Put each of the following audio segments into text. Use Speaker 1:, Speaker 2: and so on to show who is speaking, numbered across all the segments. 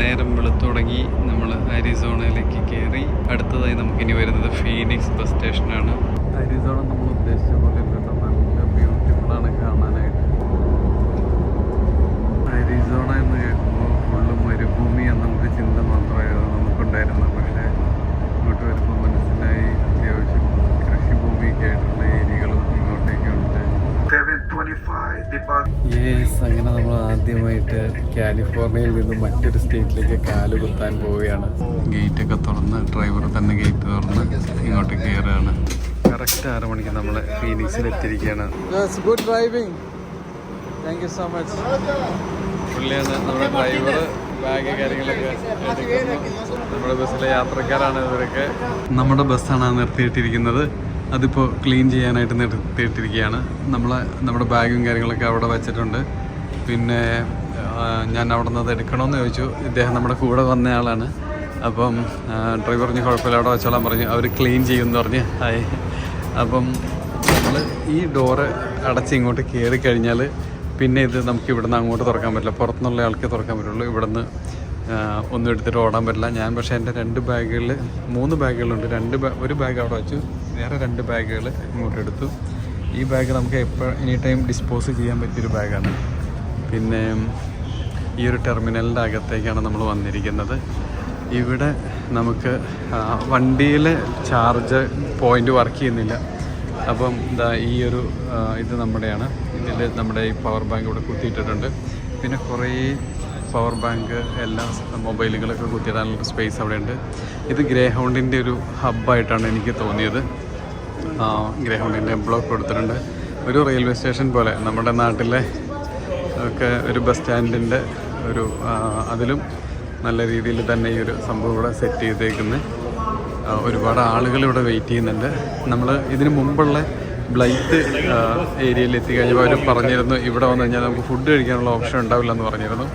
Speaker 1: നേരം വെളുത്തുടങ്ങി നമ്മൾ അരിസോണയിലേക്ക് കയറി. അടുത്തതായി നമുക്കിനി വരുന്നത് ഫീനിക്സ് ബസ് സ്റ്റേഷനാണ്. അരിസോണ നമ്മൾ ഉദ്ദേശിച്ച പോലെ കേട്ടോ. നല്ല ബ്യൂട്ടിഫുൾ ആണ് കാണാനായിട്ട്. അരിസോണ എന്ന് കേൾക്കുമ്പോൾ ഫുള്ള് മരുഭൂമി എന്നുള്ള ചിന്ത മാത്രമായിരുന്നു നമുക്കുണ്ടായിരുന്നത്. പക്ഷേ ഇങ്ങോട്ട് വരുമ്പോൾ മനസ്സിലായി അത്യാവശ്യം കൃഷിഭൂമിയൊക്കെ ആയിട്ടുള്ള ഏരിയകളും യേസ് അങ്ങനെ നമ്മൾ ആദ്യമായിട്ട് കാലിഫോർണിയയിൽ നിന്ന് മറ്റൊരു സ്റ്റേറ്റിലേക്ക് കാൽ കുത്താൻ പോവുകയാണ്. ഗേറ്റ് ഒക്കെ തുറന്ന് ഡ്രൈവർ തന്നെ ഗേറ്റ് തുറന്ന് ഇങ്ങോട്ട് കയറുകയാണ് കറക്റ്റ് ആറ് മണിക്ക് നമ്മൾ ഫീനിക്സിൽ എത്തിയിരിക്കുകയാണ്. Good driving thank you so much പുള്ളിയാണ് നമ്മുടെ ഡ്രൈവർ ബാഗ് കാര്യങ്ങളൊക്കെ നമ്മുടെ ബസ്സിലെ യാത്രക്കാരാണ് ഇവരൊക്കെ. നമ്മുടെ ബസ്സാണ് നിർത്തിയിട്ടിരിക്കുന്നത്. അതിപ്പോൾ ക്ലീൻ ചെയ്യാനായിട്ട് നിർത്തിയിട്ടിരിക്കുകയാണ്. നമ്മൾ നമ്മുടെ ബാഗും കാര്യങ്ങളൊക്കെ അവിടെ വെച്ചിട്ടുണ്ട്. പിന്നെ ഞാൻ അവിടെ നിന്ന് അത് എടുക്കണമെന്ന് ചോദിച്ചു. ഇദ്ദേഹം നമ്മുടെ കൂടെ വന്നയാളാണ്. അപ്പം ഡ്രൈവർ പറഞ്ഞ് കുഴപ്പമില്ല അവിടെ വെച്ചോളാൻ പറഞ്ഞു. അവർ ക്ലീൻ ചെയ്യുമെന്ന് പറഞ്ഞ്. ഹായ്. അപ്പം നമ്മൾ ഈ ഡോറ് അടച്ച് ഇങ്ങോട്ട് കയറി കഴിഞ്ഞാൽ പിന്നെ ഇത് നമുക്ക് ഇവിടുന്ന് അങ്ങോട്ട് തുറക്കാൻ പറ്റില്ല. പുറത്തുനിന്നുള്ള ആൾക്കേ തുറക്കാൻ പറ്റുള്ളൂ. ഇവിടുന്ന് ഒന്നും എടുത്തിട്ട് ഓടാൻ പറ്റില്ല. ഞാൻ പക്ഷേ എന്റെ രണ്ട് ബാഗുകളിൽ മൂന്ന് ബാഗുകളുണ്ട്. രണ്ട് ഒരു ബാഗ് അവിടെ വെച്ചു. വേറെ രണ്ട് ബാഗുകൾ ഇങ്ങോട്ട് എടുത്തു. ഈ ബാഗ് നമുക്ക് എപ്പോൾ എനി ടൈം ഡിസ്പോസ് ചെയ്യാൻ പറ്റിയൊരു ബാഗാണ്. പിന്നെ ഈ ഒരു ടെർമിനലിന്റെ അകത്തേക്കാണ് നമ്മൾ വന്നിരിക്കുന്നത്. ഇവിടെ നമുക്ക് വണ്ടിയിൽ ചാർജ് പോയിന്റ് വർക്ക് ചെയ്യുന്നില്ല. അപ്പം ഇതാ ഈ ഒരു ഇത് നമ്മുടെയാണ്. ഇതിൽ നമ്മുടെ ഈ പവർ ബാങ്ക് ഇവിടെ കുത്തിയിട്ടിട്ടുണ്ട്. പിന്നെ കുറേ പവർ ബാങ്ക് എല്ലാ മൊബൈലുകളൊക്കെ കുത്തിയിടാനുള്ള സ്പേസ് അവിടെയുണ്ട്. ഇത് ഗ്രേ ഹൗണ്ടിന്റെ ഒരു ഹബ്ബായിട്ടാണ് എനിക്ക് തോന്നിയത്. ഗ്രേ ഹൗണ്ടിന്റെ ബ്ലോക്ക് കൊടുത്തിട്ടുണ്ട്. ഒരു റെയിൽവേ സ്റ്റേഷൻ പോലെ നമ്മുടെ നാട്ടിലെ ഒക്കെ ഒരു ബസ് സ്റ്റാൻഡിന്റെ ഒരു അതിലും നല്ല രീതിയിൽ തന്നെ ഈ ഒരു സംഭവം ഇവിടെ സെറ്റ് ചെയ്തേക്കുന്നത് ഒരുപാട് ആളുകൾ ഇവിടെ വെയിറ്റ് ചെയ്യുന്നുണ്ട്. നമ്മൾ ഇതിന് മുമ്പുള്ള ബ്ലൈറ്റ് ഏരിയയിൽ എത്തിക്കഴിഞ്ഞപ്പോൾ അവർ പറഞ്ഞിരുന്നു ഇവിടെ വന്നു കഴിഞ്ഞാൽ നമുക്ക് ഫുഡ് കഴിക്കാനുള്ള ഓപ്ഷൻ ഉണ്ടാവില്ല എന്ന് പറഞ്ഞിരുന്നു.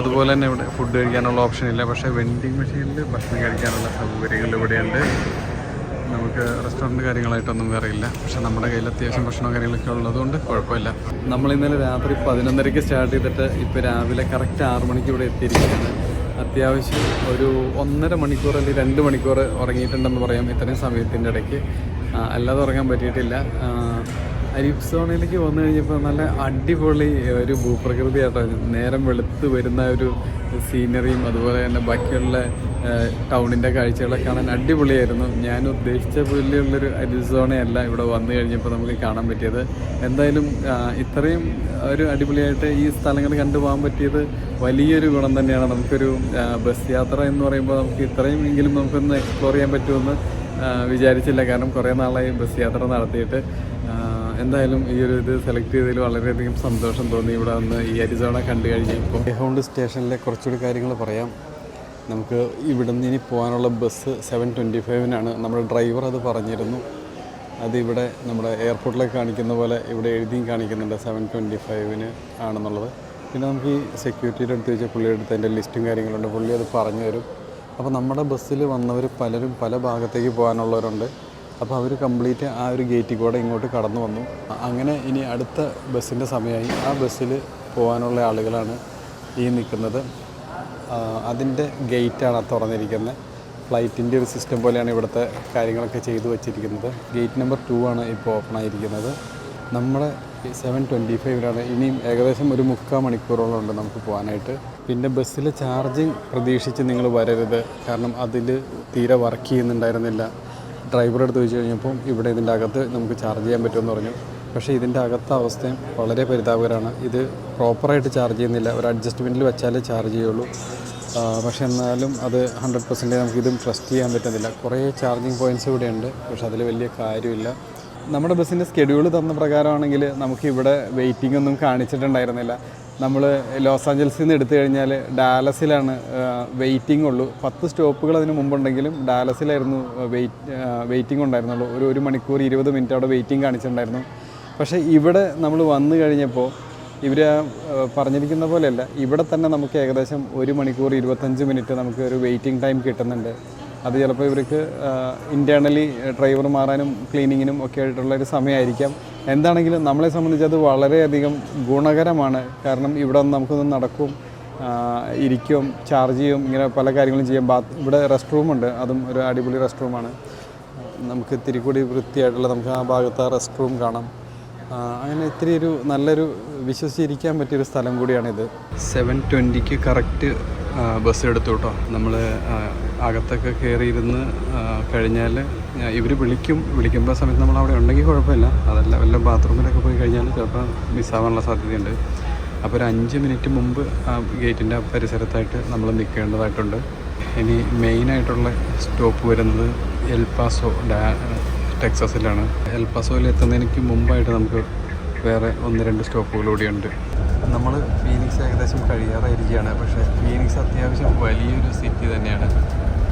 Speaker 1: അതുപോലെ തന്നെ ഇവിടെ ഫുഡ് കഴിക്കാനുള്ള ഓപ്ഷൻ ഇല്ല പക്ഷേ വെൻഡിങ് മെഷീനിൽ ഭക്ഷണം കഴിക്കാനുള്ള സൗകര്യങ്ങൾ ഇവിടെയുണ്ട്. നമുക്ക് റെസ്റ്റോറന്റ് കാര്യങ്ങളായിട്ടൊന്നും വേറെ ഇല്ല പക്ഷേ നമ്മുടെ കയ്യിൽ അത്യാവശ്യം ഭക്ഷണവും കാര്യങ്ങളൊക്കെ ഉള്ളതുകൊണ്ട് കുഴപ്പമില്ല. നമ്മൾ ഇന്നലെ രാത്രി പതിനൊന്നരയ്ക്ക് സ്റ്റാർട്ട് ചെയ്തിട്ട് ഇപ്പോൾ രാവിലെ കറക്റ്റ് ആറ് മണിക്ക് ഇവിടെ എത്തിയിരിക്കുന്നത് അത്യാവശ്യം ഒരു ഒന്നര മണിക്കൂർ അല്ലെങ്കിൽ രണ്ട് മണിക്കൂർ ഉറങ്ങിയിട്ടുണ്ടെന്ന് പറയാം ഇത്രയും സമയത്തിന്റെ ഇടയ്ക്ക്. അല്ലാതെ ഉറങ്ങാൻ പറ്റിയിട്ടില്ല. ആ, അരിപ്സോണയിലേക്ക് വന്നു കഴിഞ്ഞപ്പോൾ നല്ല അടിപൊളി ഒരു ഭൂപ്രകൃതിയാട്ടോ. നേരം വെളുത്ത് വരുന്ന ഒരു സീനറിയും അതുപോലെ തന്നെ ബാക്കിയുള്ള ടൗണിന്റെ കാഴ്ചകളൊക്കെ കാണാൻ അടിപൊളിയായിരുന്നു. ഞാൻ ഉദ്ദേശിച്ച പോലെയുള്ളൊരു അരിസോണയല്ല ഇവിടെ വന്നു കഴിഞ്ഞപ്പോൾ നമുക്ക് കാണാൻ പറ്റിയത്. എന്തായാലും ഇത്രയും ഒരു അടിപൊളിയായിട്ട് ഈ സ്ഥലങ്ങൾ കണ്ടു പോകാൻ പറ്റിയത് വലിയൊരു ഗുണം തന്നെയാണ്. നമുക്കൊരു ബസ് യാത്ര എന്ന് പറയുമ്പോൾ നമുക്ക് ഇത്രയും എങ്കിലും നമുക്കൊന്ന് എക്സ്പ്ലോർ ചെയ്യാൻ പറ്റുമെന്ന് വിചാരിച്ചില്ല. കാരണം കുറേ നാളായി ബസ് യാത്ര നടത്തിയിട്ട്. എന്തായാലും ഈ ഒരു ഇത് സെലക്ട് ചെയ്തതിൽ വളരെയധികം സന്തോഷം തോന്നി. ഇവിടെ വന്ന് ഈ അരിസോണ കണ്ടു കഴിഞ്ഞപ്പോൾ ഹോണ്ട് സ്റ്റേഷനിലെ കുറച്ചുകൂടി കാര്യങ്ങൾ പറയാം. നമുക്ക് ഇവിടെ നിന്ന് ഇനി പോകാനുള്ള ബസ് സെവൻ ട്വന്റി ഫൈവിനാണ് നമ്മുടെ ഡ്രൈവർ അത് പറഞ്ഞിരുന്നു. അതിവിടെ നമ്മുടെ എയർപോർട്ടിലേക്ക് കാണിക്കുന്ന പോലെ ഇവിടെ എഴുതിയും കാണിക്കുന്നുണ്ട് സെവൻ ട്വന്റി ഫൈവിന് ആണെന്നുള്ളത്. പിന്നെ നമുക്ക് ഈ സെക്യൂരിറ്റിയുടെ അടുത്ത് വെച്ചാൽ പുള്ളിയുടെ അടുത്ത് അതിന്റെ ലിസ്റ്റും കാര്യങ്ങളുണ്ട്. പുള്ളി അത് പറഞ്ഞു തരും. അപ്പോൾ നമ്മുടെ ബസ്സിൽ വന്നവർ പലരും പല ഭാഗത്തേക്ക് പോകാനുള്ളവരുണ്ട്. അപ്പോൾ അവർ കംപ്ലീറ്റ് ആ ഒരു ഗേറ്റിൽ കൂടെ ഇങ്ങോട്ട് കടന്നു വന്നു. അങ്ങനെ ഇനി അടുത്ത ബസ്സിന്റെ സമയമായി ആ ബസ്സിൽ പോകാനുള്ള ആളുകളാണ് ഈ നിൽക്കുന്നത്. അതിന്റെ ഗേറ്റാണ് തുറന്നിരിക്കുന്നത്. ഫ്ലൈറ്റിന്റെ ഒരു സിസ്റ്റം പോലെയാണ് ഇവിടുത്തെ കാര്യങ്ങളൊക്കെ ചെയ്തു വച്ചിരിക്കുന്നത്. ഗേറ്റ് നമ്പർ ടു ആണ് ഇപ്പോൾ ഓപ്പൺ ആയിരിക്കുന്നത്. നമ്മുടെ സെവൻ ട്വന്റി ഫൈവിലാണ് ഇനിയും ഏകദേശം ഒരു മുക്കാൽ മണിക്കൂറോളം ഉണ്ട് നമുക്ക് പോകാനായിട്ട്. പിന്നെ ബസ്സിലെ ചാർജിങ് പ്രതീക്ഷിച്ച് നിങ്ങൾ വരരുത്. കാരണം അതിൽ തീരെ വർക്ക് ചെയ്യുന്നുണ്ടായിരുന്നില്ല. ഡ്രൈവറെ അടുത്ത് ചോദിച്ചു കഴിഞ്ഞപ്പോൾ ഇവിടെ ഇതിന്റെ അകത്ത് നമുക്ക് ചാർജ് ചെയ്യാൻ പറ്റുമെന്ന് പറഞ്ഞു. പക്ഷേ ഇതിന്റെ അകത്തെ അവസ്ഥയും വളരെ പരിതാപകരമാണ്. ഇത് പ്രോപ്പറായിട്ട് ചാർജ് ചെയ്യുന്നില്ല. ഒരു അഡ്ജസ്റ്റ്മെന്റിൽ വെച്ചാലേ ചാർജ് ചെയ്യുള്ളൂ. പക്ഷേ എന്നാലും അത് ഹൺഡ്രഡ് പെർസെന്റേജ് നമുക്ക് ഇതും ട്രസ്റ്റ് ചെയ്യാൻ പറ്റുന്നില്ല. കുറേ ചാർജിങ് പോയിന്റ്സ് ഇവിടെയുണ്ട് പക്ഷെ അതിൽ വലിയ കാര്യമില്ല. നമ്മുടെ ബസ്സിന്റെ സ്കെഡ്യൂൾ തന്ന പ്രകാരമാണെങ്കിൽ നമുക്ക് ഇവിടെ വെയിറ്റിംഗ് ഒന്നും കാണിച്ചിട്ടുണ്ടായിരുന്നില്ല. നമ്മൾ ലോസ് ആഞ്ചൽസിൽ നിന്ന് എടുത്തു കഴിഞ്ഞാൽ ഡാലസിലാണ് വെയിറ്റിംഗ് ഉള്ളൂ. പത്ത് സ്റ്റോപ്പുകൾ അതിന് മുമ്പുണ്ടെങ്കിലും ഡാലസിലായിരുന്നു വെയിറ്റ് വെയിറ്റിംഗ് ഉണ്ടായിരുന്നുള്ളൂ. ഒരു ഒരു മണിക്കൂർ ഇരുപത് മിനിറ്റ് അവിടെ വെയിറ്റിംഗ് കാണിച്ചിട്ടുണ്ടായിരുന്നു. പക്ഷേ ഇവിടെ നമ്മൾ വന്നു കഴിഞ്ഞപ്പോൾ ഇവർ പറഞ്ഞിരിക്കുന്ന പോലെയല്ല ഇവിടെ തന്നെ നമുക്ക് ഏകദേശം ഒരു മണിക്കൂർ ഇരുപത്തഞ്ച് മിനിറ്റ് നമുക്ക് ഒരു വെയിറ്റിംഗ് ടൈം കിട്ടുന്നുണ്ട്. അത് ചിലപ്പോൾ ഇവർക്ക് ഇന്റേർണലി ഡ്രൈവർ മാറാനും ക്ലീനിങ്ങിനും ഒക്കെ ആയിട്ടുള്ള ഒരു സമയമായിരിക്കാം. എന്താണെങ്കിലും നമ്മളെ സംബന്ധിച്ച് അത് വളരെയധികം ഗുണകരമാണ്. കാരണം ഇവിടെ നമുക്കൊന്ന് നടക്കും ഇരിക്കും ചാർജ് ചെയ്യും ഇങ്ങനെ പല കാര്യങ്ങളും ചെയ്യാം. ബാത്ത് ഇവിടെ റെസ്റ്റ് റൂമുണ്ട് അതും ഒരു അടിപൊളി റെസ്റ്റ് റൂമാണ് നമുക്ക് ഇത്തിരി കൂടി വൃത്തിയായിട്ടുള്ള നമുക്ക് ആ ഭാഗത്ത് ആ റെസ്റ്റ് റൂം കാണാം. അങ്ങനെ ഇത്തിരി ഒരു നല്ലൊരു വിശ്വസിച്ചിരിക്കാൻ പറ്റിയൊരു സ്ഥലം കൂടിയാണിത് സെവൻ ട്വന്റിക്ക് കറക്റ്റ് ബസ് എടുത്തു കേട്ടോ. നമ്മൾ അകത്തൊക്കെ കയറിയിരുന്ന് കഴിഞ്ഞാൽ ഇവർ വിളിക്കും വിളിക്കുമ്പോൾ സമയത്ത് നമ്മൾ അവിടെ ഉണ്ടെങ്കിൽ കുഴപ്പമില്ല. അതല്ല വല്ല ബാത്റൂമിലൊക്കെ പോയി കഴിഞ്ഞാൽ ചിലപ്പോൾ മിസ്സാവാനുള്ള സാധ്യതയുണ്ട്. അപ്പോൾ ഒരു അഞ്ച് മിനിറ്റ് മുമ്പ് ആ ഗേറ്റിന്റെ പരിസരത്തായിട്ട് നമ്മൾ നിൽക്കേണ്ടതായിട്ടുണ്ട് ഇനി മെയിനായിട്ടുള്ള സ്റ്റോപ്പ് വരുന്നത് എൽപാസോ ഡാ ടെക്സസിലാണ്. എൽപാസോയിൽ എത്തുന്നതിന് മുമ്പായിട്ട് നമുക്ക് വേറെ ഒന്ന് രണ്ട് സ്റ്റോപ്പുകൾ കൂടിയുണ്ട്. നമ്മൾ ഫീനിക്സ് ഏകദേശം കഴിയാറായിരിക്കുകയാണ്. പക്ഷേ ഫീനിക്സ് അത്യാവശ്യം വലിയൊരു സിറ്റി തന്നെയാണ്.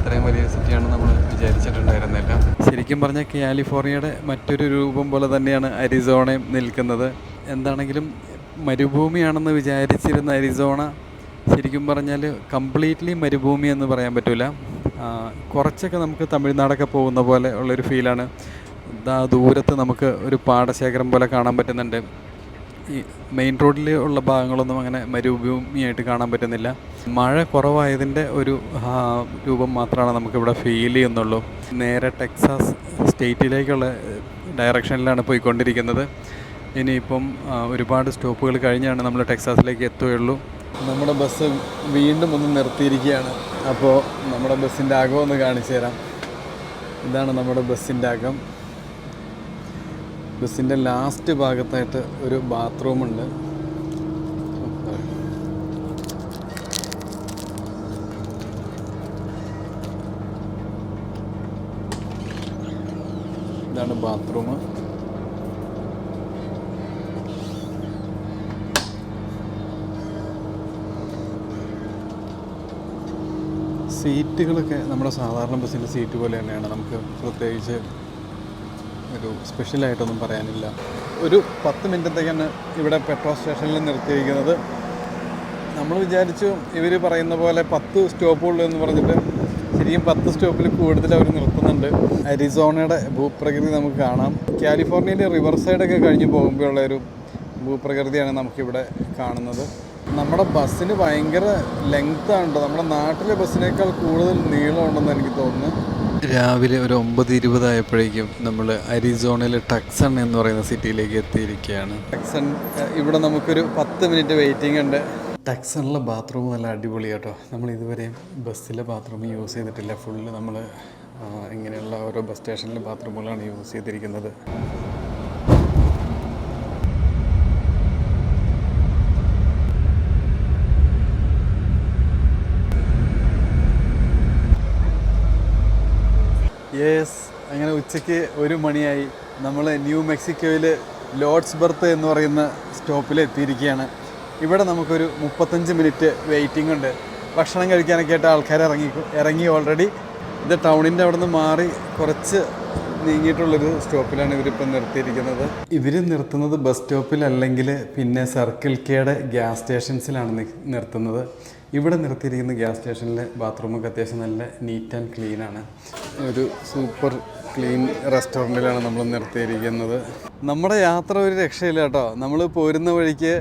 Speaker 1: ഇത്രയും വലിയ സിറ്റിയാണ് നമ്മൾ വിചാരിച്ചിട്ടുണ്ടായിരുന്നില്ല. ശരിക്കും പറഞ്ഞാൽ കാലിഫോർണിയയുടെ മറ്റൊരു രൂപം പോലെ തന്നെയാണ് അരിസോണയും നിൽക്കുന്നത്. എന്താണെങ്കിലും മരുഭൂമിയാണെന്ന് വിചാരിച്ചിരുന്ന അരിസോണ ശരിക്കും പറഞ്ഞാൽ കംപ്ലീറ്റ്ലി മരുഭൂമി എന്ന് പറയാൻ പറ്റില്ല കുറച്ചൊക്കെ നമുക്ക് തമിഴ്നാടൊക്കെ പോകുന്ന പോലെ ഉള്ളൊരു ഫീലാണ്. ദൂരത്ത് നമുക്ക് ഒരു പാടശേഖരം പോലെ കാണാൻ പറ്റുന്നുണ്ട്. ഈ മെയിൻ റോഡിൽ ഉള്ള ഭാഗങ്ങളൊന്നും അങ്ങനെ മരുഭൂമിയായിട്ട് കാണാൻ പറ്റുന്നില്ല. മഴ കുറവായതിന്റെ ഒരു രൂപം മാത്രമാണ് നമുക്കിവിടെ ഫീൽ ചെയ്യുന്നുള്ളൂ. നേരെ ടെക്സാസ് സ്റ്റേറ്റിലേക്കുള്ള ഡയറക്ഷനിലാണ് പോയിക്കൊണ്ടിരിക്കുന്നത്. ഇനിയിപ്പം ഒരുപാട് സ്റ്റോപ്പുകൾ കഴിഞ്ഞാണ് നമ്മൾ ടെക്സാസിലേക്ക് എത്തുകയുള്ളൂ. നമ്മുടെ ബസ് വീണ്ടും ഒന്ന് നിർത്തിയിരിക്കുകയാണ്. അപ്പോൾ നമ്മുടെ ബസ്സിന്റെ അകം ഒന്ന് കാണിച്ചു തരാം ഇതാണ് നമ്മുടെ ബസ്സിന്റെ അകം. ബസ്സിന്റെ ലാസ്റ്റ് ഭാഗത്തായിട്ട് ഒരു ബാത്റൂമുണ്ട്. ഇതാണ് ബാത്റൂം. സീറ്റുകളൊക്കെ നമ്മുടെ സാധാരണ ബസ്സിന്റെ സീറ്റ് പോലെ തന്നെയാണ്. നമുക്ക് പ്രത്യേകിച്ച് ഒരു സ്പെഷ്യലായിട്ടൊന്നും പറയാനില്ല. ഒരു പത്ത് മിനിറ്റത്തേക്കാണ് ഇവിടെ പെട്രോൾ സ്റ്റേഷനിൽ നിർത്തിയിരിക്കുന്നത്. നമ്മൾ വിചാരിച്ചു ഇവർ പറയുന്ന പോലെ പത്ത് സ്റ്റോപ്പുള്ളൂ എന്ന് പറഞ്ഞിട്ട് ശരിക്കും പത്ത് സ്റ്റോപ്പിൽ കൂടുതൽ അവർ നിർത്തുന്നുണ്ട്. അരിസോണയുടെ ഭൂപ്രകൃതി നമുക്ക് കാണാം. കാലിഫോർണിയയിലെ റിവർ സൈഡൊക്കെ കഴിഞ്ഞ് പോകുമ്പോഴുള്ള ഒരു ഭൂപ്രകൃതിയാണ് നമുക്കിവിടെ കാണുന്നത്. നമ്മുടെ ബസ്സിന് ഭയങ്കര ലെങ്ത്താണ് നമ്മുടെ നാട്ടിലെ ബസ്സിനേക്കാൾ കൂടുതൽ നീളമുണ്ടെന്ന് എനിക്ക് തോന്നുന്നു. രാവിലെ ഒരു ഒമ്പത് ഇരുപതായപ്പോഴേക്കും നമ്മൾ അരിസോണയിലെ ടക്സൺ എന്ന് പറയുന്ന സിറ്റിയിലേക്ക് എത്തിയിരിക്കുകയാണ്. ടക്സൺ ഇവിടെ നമുക്കൊരു പത്ത് മിനിറ്റ് വെയിറ്റിംഗ് ഉണ്ട്. ടക്സണിലെ ബാത്റൂം നല്ല അടിപൊളി കേട്ടോ. നമ്മൾ ഇതുവരെയും ബസ്സിലെ ബാത്റൂം യൂസ് ചെയ്തിട്ടില്ല. ഫുള്ള് നമ്മൾ ഇങ്ങനെയുള്ള ഓരോ ബസ് സ്റ്റേഷനിലെ ബാത്റൂമുകളാണ് യൂസ് ചെയ്തിരിക്കുന്നത്. യെസ്. അങ്ങനെ ഉച്ചയ്ക്ക് ഒരു മണിയായി. നമ്മൾ ന്യൂ മെക്സിക്കോയിൽ ലോഡ്സ് ബർത്ത് എന്ന് പറയുന്ന സ്റ്റോപ്പിൽ എത്തിയിരിക്കുകയാണ്. ഇവിടെ നമുക്കൊരു മുപ്പത്തഞ്ച് മിനിറ്റ് വെയിറ്റിംഗ് ഉണ്ട്. ഭക്ഷണം കഴിക്കാനൊക്കെ ആയിട്ട് ആൾക്കാർ ഇറങ്ങി ഇറങ്ങി ഓൾറെഡി ഇത് ടൗണിന്റെ അവിടെ നിന്ന് മാറി കുറച്ച് നീങ്ങിയിട്ടുള്ളൊരു സ്റ്റോപ്പിലാണ് ഇവരിപ്പോൾ നിർത്തിയിരിക്കുന്നത്. ഇവർ നിർത്തുന്നത് ബസ് സ്റ്റോപ്പിലല്ലെങ്കിൽ പിന്നെ സർക്കിൾ കെയുടെ ഗ്യാസ് സ്റ്റേഷൻസിലാണ് നിർത്തുന്നത്. ഇവിടെ നിർത്തിയിരിക്കുന്ന ഗ്യാസ് സ്റ്റേഷനിലെ ബാത്റൂമൊക്കെ അത്യാവശ്യം നല്ല നീറ്റ് ആൻഡ് ക്ലീനാണ് ഒരു സൂപ്പർ ക്ലീൻ റെസ്റ്റോറന്റിലാണ് നമ്മൾ നിർത്തിയിരിക്കുന്നത്. നമ്മുടെ യാത്ര ഒരു രക്ഷയില്ല കേട്ടോ. നമ്മൾ പോരുന്ന വഴിക്ക്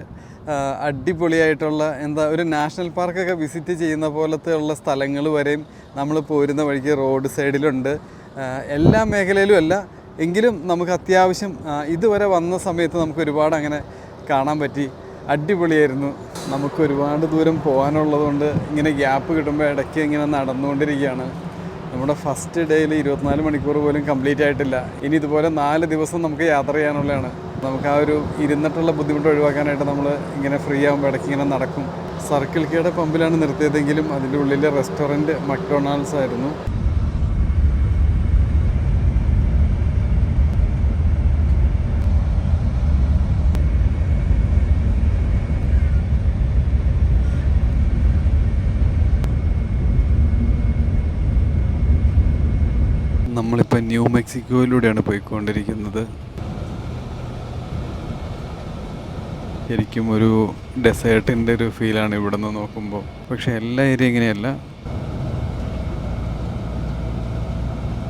Speaker 1: അടിപൊളിയായിട്ടുള്ള എന്താ ഒരു നാഷണൽ പാർക്കൊക്കെ വിസിറ്റ് ചെയ്യുന്ന പോലത്തെ ഉള്ള സ്ഥലങ്ങൾ വരെയും നമ്മൾ പോരുന്ന വഴിക്ക് റോഡ് സൈഡിലുണ്ട്. എല്ലാ മേഖലയിലും അല്ല എങ്കിലും നമുക്ക് അത്യാവശ്യം ഇതുവരെ വന്ന സമയത്ത് നമുക്ക് ഒരുപാട് അങ്ങനെ കാണാൻ പറ്റി. അടിപൊളിയായിരുന്നു. നമുക്ക് ഒരുപാട് ദൂരം പോകാനുള്ളതുകൊണ്ട് ഇങ്ങനെ ഗ്യാപ്പ് കിട്ടുമ്പോൾ ഇടയ്ക്ക് ഇങ്ങനെ നടന്നുകൊണ്ടിരിക്കുകയാണ്. നമ്മുടെ ഫസ്റ്റ് ഡേയിൽ ഇരുപത്തിനാല് മണിക്കൂർ പോലും കംപ്ലീറ്റ് ആയിട്ടില്ല. ഇനി ഇതുപോലെ നാല് ദിവസം നമുക്ക് യാത്ര ചെയ്യാനുള്ളതാണ്. നമുക്ക് ആ ഒരു ഇരുന്നിട്ടുള്ള ബുദ്ധിമുട്ട് ഒഴിവാക്കാനായിട്ട് നമ്മൾ ഇങ്ങനെ ഫ്രീ ആകുമ്പോൾ ഇടയ്ക്ക് ഇങ്ങനെ നടക്കും. സർക്കിൾ കെയുടെ പമ്പിലാണ് നിർത്തിയതെങ്കിലും അതിന്റെ ഉള്ളിലെ റെസ്റ്റോറന്റ് മക്ഡൊണാൾഡ്സ് ആയിരുന്നു. നമ്മളിപ്പോൾ ന്യൂ മെക്സിക്കോയിലൂടെയാണ് പോയിക്കൊണ്ടിരിക്കുന്നത്. ശരിക്കും ഒരു ഡെസേർട്ടിന്റെ ഒരു ഫീലാണ് ഇവിടെ നിന്ന് നോക്കുമ്പോൾ പക്ഷേ എല്ലാ ഏരിയ ഇങ്ങനെയല്ല.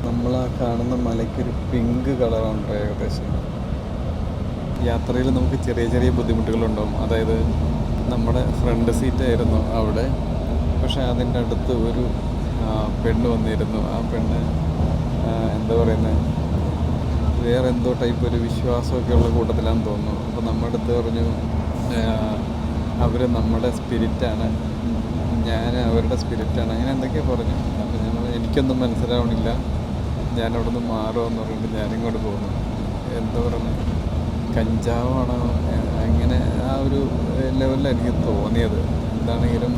Speaker 1: നമ്മൾ ആ കാണുന്ന മലയ്ക്കൊരു പിങ്ക് കളറാണ് ഏകദേശം. യാത്രയിൽ നമുക്ക് ചെറിയ ചെറിയ ബുദ്ധിമുട്ടുകളുണ്ടാവും. അതായത് നമ്മുടെ ഫ്രണ്ട് സീറ്റായിരുന്നു അവിടെ. പക്ഷേ അതിന്റെ അടുത്ത് ഒരു പെണ്ണ് വന്നിരുന്നു. ആ പെണ്ണ് എന്താ പറയുന്നത് വേറെ എന്തോ ടൈപ്പ് ഒരു വിശ്വാസമൊക്കെ ഉള്ള കൂട്ടത്തിലാണെന്ന് തോന്നുന്നു. അപ്പോൾ നമ്മുടെ അടുത്ത് പറഞ്ഞു അവർ നമ്മുടെ സ്പിരിറ്റാണ് ഞാൻ അവരുടെ സ്പിരിറ്റാണ് അങ്ങനെ എന്തൊക്കെയാണ് പറഞ്ഞു. അപ്പോൾ ഞങ്ങൾ എനിക്കൊന്നും മനസ്സിലാവണില്ല. ഞാനവിടെ നിന്ന് മാറുമെന്ന് പറഞ്ഞിട്ട് ഞാനിങ്ങോട്ട് പോകുന്നു. എന്താ പറയുന്നത് കഞ്ചാവാണോ? അങ്ങനെ ആ ഒരു ലെവലിൽ എനിക്ക് തോന്നിയത്. എന്താണെങ്കിലും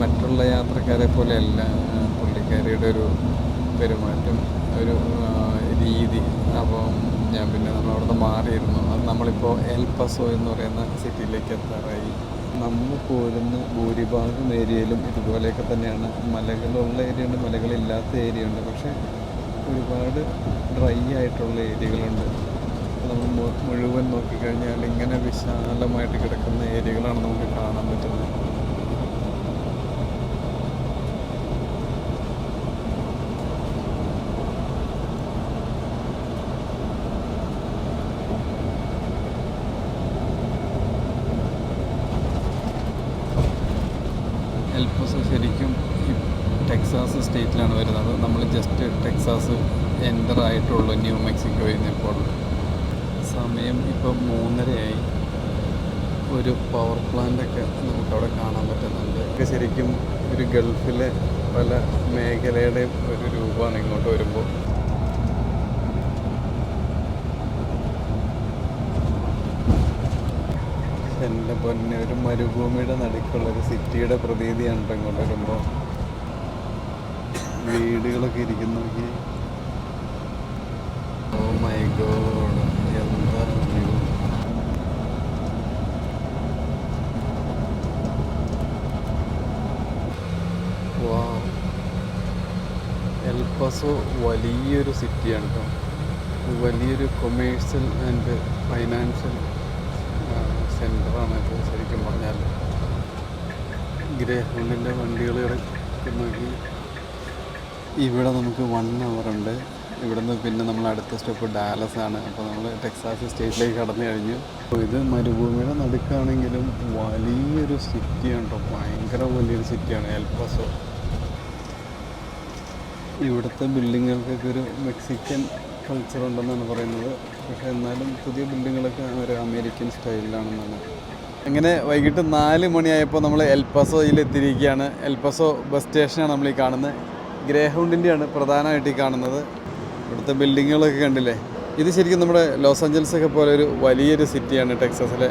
Speaker 1: മറ്റുള്ള യാത്രക്കാരെ പോലെയല്ല പുള്ളിക്കാരിയുടെ ഒരു പെരുമാറ്റം ഒരു രീതി. അപ്പം ഞാൻ പിന്നെ നമ്മൾ അവിടുന്ന് മാറിയിരുന്നു. അത് നമ്മളിപ്പോൾ എൽ പസോ എന്ന് പറയുന്ന സിറ്റിയിലേക്ക് എത്താറായി. നമ്മൾ പോരുന്ന ഭൂരിഭാഗം ഏരിയയിലും ഇതുപോലെയൊക്കെ തന്നെയാണ്. മലകളുള്ള ഏരിയ ഉണ്ട് മലകളില്ലാത്ത ഏരിയ ഉണ്ട് പക്ഷേ ഒരുപാട് ഡ്രൈ ആയിട്ടുള്ള ഏരിയകളുണ്ട്. നമ്മൾ മുഴുവൻ നോക്കിക്കഴിഞ്ഞാൽ ഇങ്ങനെ വിശാലമായിട്ട് കിടക്കുന്ന ഏരിയകളാണ് നമുക്ക് കാണാൻ പറ്റുന്നത് എൽപ്പസ് ശരിക്കും ഈ ടെക്സാസ് സ്റ്റേറ്റിലാണ് വരുന്നത് നമ്മൾ ജസ്റ്റ് ടെക്സാസ് എന്റർ ആയിട്ടുള്ളൂ ന്യൂ മെക്സിക്കോയിൽ നിന്ന് ഇപ്പോൾ. സമയം ഇപ്പം മൂന്നരയായി. ഒരു പവർ പ്ലാന്റൊക്കെ നമുക്കവിടെ കാണാൻ പറ്റുന്നുണ്ട്. ഒക്കെ ശരിക്കും ഒരു ഗൾഫിലെ പല മേഖലയുടെയും ഒരു രൂപമാണ് ഇങ്ങോട്ട് വരുമ്പോൾ. എന്റെ പൊന്നെ ഒരു മരുഭൂമിയുടെ നടുക്കുള്ള ഒരു സിറ്റിയുടെ പ്രതീതിയാണ് ട്ടോ ഇങ്ങോട്ട് വരുമ്പോൾ. വീടുകളൊക്കെ ഇരിക്കുന്നു ഓ മൈ ഗോഡ് വലിയൊരു സിറ്റിയാണ് കേട്ടോ വലിയൊരു കൊമേഴ്സ്യൽ ആൻഡ് ഫൈനാൻഷ്യൽ സെന്ററാണ് ഇത് ശരിക്കും പറഞ്ഞാൽ ഗ്രേ ഹൗണ്ടിന്റെ വണ്ടികൾ നോക്കി ഇവിടെ നമുക്ക് വൺ അവർ ഉണ്ട്. ഇവിടുന്ന് പിന്നെ നമ്മൾ അടുത്ത സ്റ്റോപ്പ് ഡാലസ് ആണ്. അപ്പോൾ നമ്മൾ ടെക്സാസ് സ്റ്റേറ്റിലേക്ക് കടന്നു കഴിഞ്ഞു. അപ്പോൾ ഇത് മരുഭൂമിയുടെ നടുക്കാണെങ്കിലും വലിയൊരു സിറ്റിയാണ് കേട്ടോ ഭയങ്കര വലിയൊരു സിറ്റിയാണ് എൽപസോ ഇവിടുത്തെ ബിൽഡിങ്ങുകൾക്കൊക്കെ ഒരു മെക്സിക്കൻ കൾച്ചർ ഉണ്ടെന്നാണ് പറയുന്നത്. പക്ഷേ എന്നാലും പുതിയ ബിൽഡിങ്ങുകളൊക്കെ ഒരു അമേരിക്കൻ സ്റ്റൈലിലാണെന്നാണ് അങ്ങനെ വൈകിട്ട് നാല് മണിയായപ്പോൾ നമ്മൾ എൽപസോയിൽ എത്തിയിരിക്കുകയാണ് എൽപസോ ബസ് സ്റ്റേഷനാണ് നമ്മൾ ഈ കാണുന്നത് ഗ്രേഹൗണ്ടിന്റെയാണ് പ്രധാനമായിട്ട് ഈ കാണുന്നത്. ഇവിടുത്തെ ബിൽഡിങ്ങുകളൊക്കെ കണ്ടില്ലേ? ഇത് ശരിക്കും നമ്മുടെ ലോസ് ആഞ്ചൽസ് ഒക്കെ പോലെ ഒരു വലിയൊരു സിറ്റിയാണ് ടെക്സസിലെ.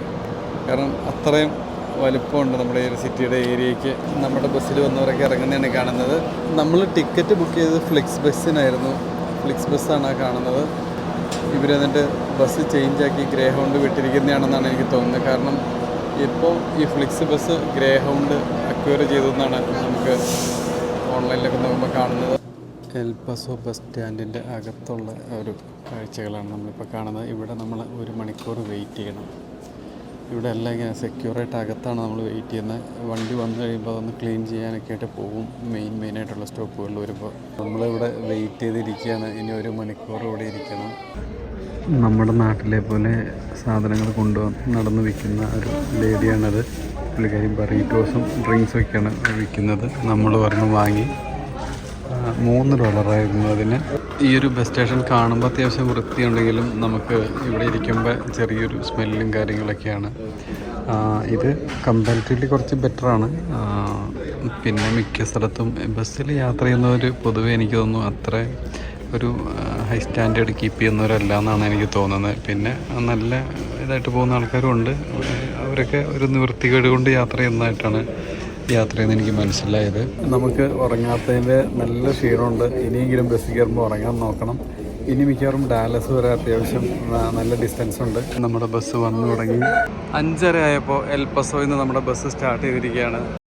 Speaker 1: കാരണം അത്രയും വലിപ്പമുണ്ട് നമ്മുടെ ഈ ഒരു സിറ്റിയുടെ ഏരിയയ്ക്ക്. നമ്മുടെ ബസ്സിൽ വന്നവരൊക്കെ ഇറങ്ങുന്നതാണ് കാണുന്നത്. നമ്മൾ ടിക്കറ്റ് ബുക്ക് ചെയ്തത് ഫ്ലിക്സ് ബസ്സിനായിരുന്നു. ഫ്ലിക്സ് ബസ്സാണ് ആ കാണുന്നത്. ഇവർ എന്നിട്ട് ബസ് ചേഞ്ചാക്കി ഗ്രേ ഹൗണ്ട് വിട്ടിരിക്കുന്നതാണെന്നാണ് എനിക്ക് തോന്നുന്നത്. കാരണം ഇപ്പോൾ ഈ Flix bus Greyhound acquire ചെയ്തതെന്നാണ് നമുക്ക് ഓൺലൈനിലൊക്കെ നോക്കുമ്പോൾ കാണുന്നത്. എൽപസോ ബസ് സ്റ്റാൻഡിന്റെ അകത്തുള്ള ഒരു കാഴ്ചകളാണ് നമ്മളിപ്പോൾ കാണുന്നത്. ഇവിടെ നമ്മൾ ഒരു മണിക്കൂർ വെയിറ്റ് ചെയ്യണം. ഇവിടെ എല്ലാം ഇങ്ങനെ സെക്യൂറായിട്ട് അകത്താണ് നമ്മൾ വെയിറ്റ് ചെയ്യുന്നത്. വണ്ടി വന്നു കഴിയുമ്പോൾ അതൊന്ന് ക്ലീൻ ചെയ്യാനൊക്കെ ആയിട്ട് പോകും. മെയിൻ മെയിനായിട്ടുള്ള സ്റ്റോപ്പുകളിൽ വരുമ്പോൾ നമ്മളിവിടെ വെയിറ്റ് ചെയ്തിരിക്കുകയാണ്. ഇനി ഒരു മണിക്കൂർ ഇവിടെ ഇരിക്കണം. നമ്മുടെ നാട്ടിലെ പോലെ സാധനങ്ങൾ കൊണ്ടുവന്ന് നടന്നു വിൽക്കുന്ന ഒരു ലേഡിയാണത്. പുള്ളിക്കാരി ബറീറ്റോസും ഡ്രിങ്ക്സും ഒക്കെയാണ് വിൽക്കുന്നത്. നമ്മൾ ഒരെണ്ണം വാങ്ങി. മൂന്ന് ഡോളറായിരുന്നു അതിന്. ഈ ഒരു ബസ് സ്റ്റേഷൻ കാണുമ്പോൾ അത്യാവശ്യം വൃത്തിയുണ്ടെങ്കിലും നമുക്ക് ഇവിടെ ഇരിക്കുമ്പോൾ ചെറിയൊരു സ്മെല്ലും കാര്യങ്ങളൊക്കെയാണ്. ഇത് കമ്പാരിറ്റീവ്ലി കുറച്ച് ബെറ്ററാണ് പിന്നെ മിക്ക സ്ഥലത്തും ബസ്സിൽ യാത്ര ചെയ്യുന്നവർ പൊതുവെ എനിക്ക് തോന്നുന്നു അത്ര ഒരു ഹൈ സ്റ്റാൻഡേർഡ് കീപ്പ് ചെയ്യുന്നവരല്ല എന്നാണ് എനിക്ക് തോന്നുന്നത്. പിന്നെ നല്ല ഇതായിട്ട് പോകുന്ന ആൾക്കാരും ഉണ്ട് അവരൊക്കെ ഒരു നിവൃത്തികേട് കൊണ്ട് യാത്ര ചെയ്യുന്നതായിട്ടാണ് യാത്ര ചെയ്യുന്നത് എനിക്ക് മനസ്സിലായത്. നമുക്ക് ഉറങ്ങാത്തതിന്റെ നല്ല ക്ഷീണമുണ്ട്. ഇനിയെങ്കിലും ബസ് കയറുമ്പോൾ ഉറങ്ങാൻ നോക്കണം. ഇനി മിക്കവാറും ഡാലസ് വരെ അത്യാവശ്യം നല്ല ഡിസ്റ്റൻസ് ഉണ്ട്. നമ്മുടെ ബസ് വന്നു തുടങ്ങി. അഞ്ചര ആയപ്പോൾ എൽപസോയിൽ നിന്ന് നമ്മുടെ ബസ് സ്റ്റാർട്ട് ചെയ്തിരിക്കുകയാണ്.